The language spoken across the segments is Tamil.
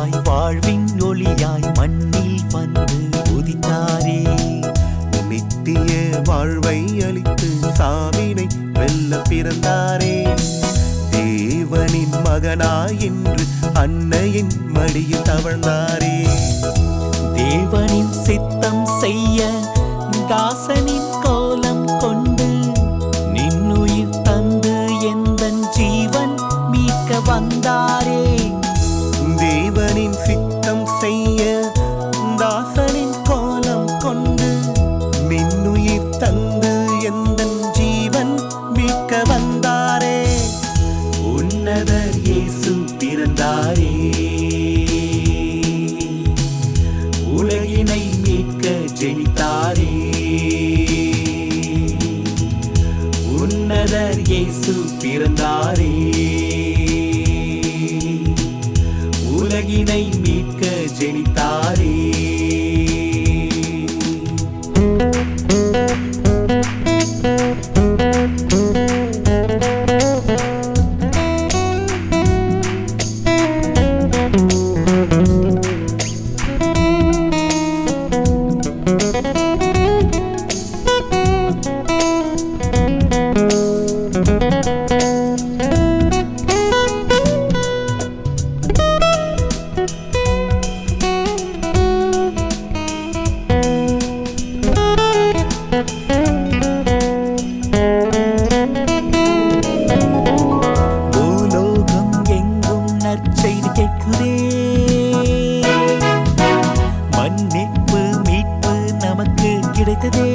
ஒளியாய் வாழ்வின் ஒளியாய் மண்ணில் வந்து உதித்தாரே நித்திய வாழ்வை அளித்து சாவினை வெல்ல பிறந்தாரே. தேவனின் மகனாய் என்று அன்னையின் மடியில் தவழ்ந்தாரே. தேவனின் சித்தம் செய்ய தாசனின் கோலம் கொண்டு உன்னதர் இயேசு பிறந்தாரே. உலகினை மீட்க ஜெயித்தாரே. உன்னதர் இயேசு பிறந்தாரே. உலகினை கிடைத்ததே.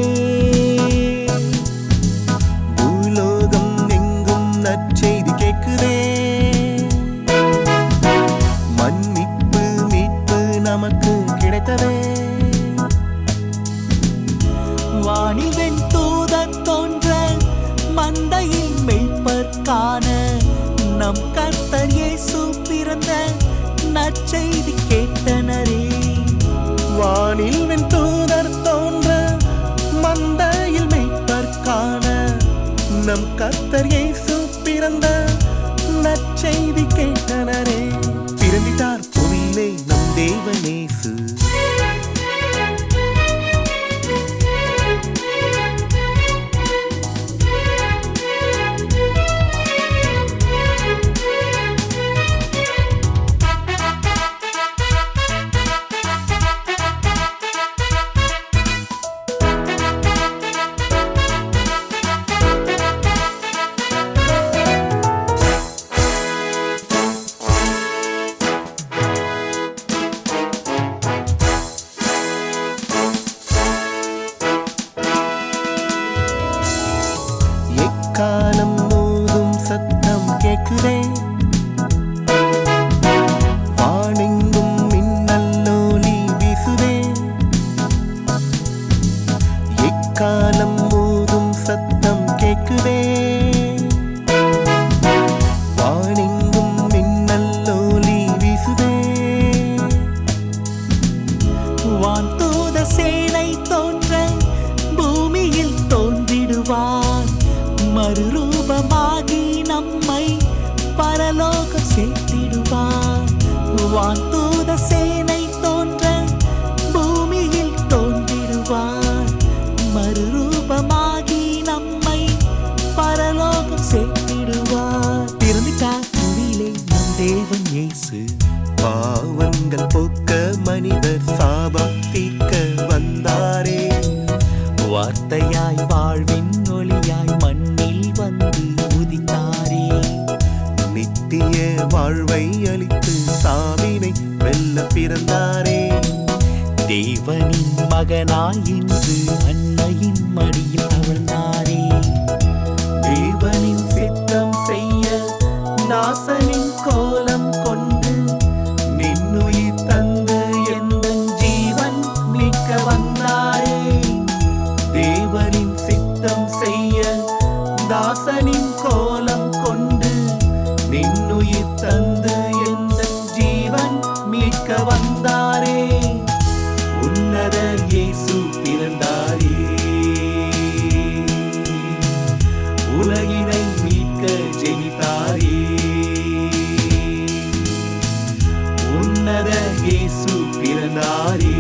பூலோகம் எங்கும் நற்செய்தி கேட்குதே. மன்னிப்பு மீட்பு நமக்கு கிடைத்ததே. வானில் வெண் தூதர் தோன்ற மந்தையில் மெய்ப்பர் காண நம் கர்த்தர் இயேசு பிறந்த நற்செய்தி கேட்டனரே. வானில் வெண் நம் கத்தர் இயேசு பிறந்த நற்செய்தி கேட்டனரே. பிறந்திட்டார் புவியிலே நம் தேவனேசு தோன்றிடுவார் மறுரூபமாகி நம்மை பரலோகம் சேர்த்திடுவார் வான்தூத சேனை தோன்ற பூமியில் தோன்றிடுவார் மறுரூபமாகி நம்மை பரலோகம் சேர்த்திடுவார் பிறந்துட்டார் புவியிலே நம் தேவன் இயேசு. பாவங்கள் போக்க மனிதர் சாபம் தீர்க்க வார்த்தையாய் வாழ்வின் ஒளியாய் மண்ணில் வந்து உதித்தாரே. நித்திய வாழ்வை அளித்து சாவினை வெல்ல பிறந்தாரே. தேவனின் மகனாய் இன்று உயிர் தந்து எந்த ஜீவன் மீட்க வந்தாரே? உன்னத இயேசு பிறந்தாரே. உலகினை மீட்க ஜெனித்தாரே உன்னத இயேசு பிறந்தாரே.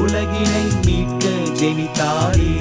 உலகினை மீட்க ஜெனித்தாரே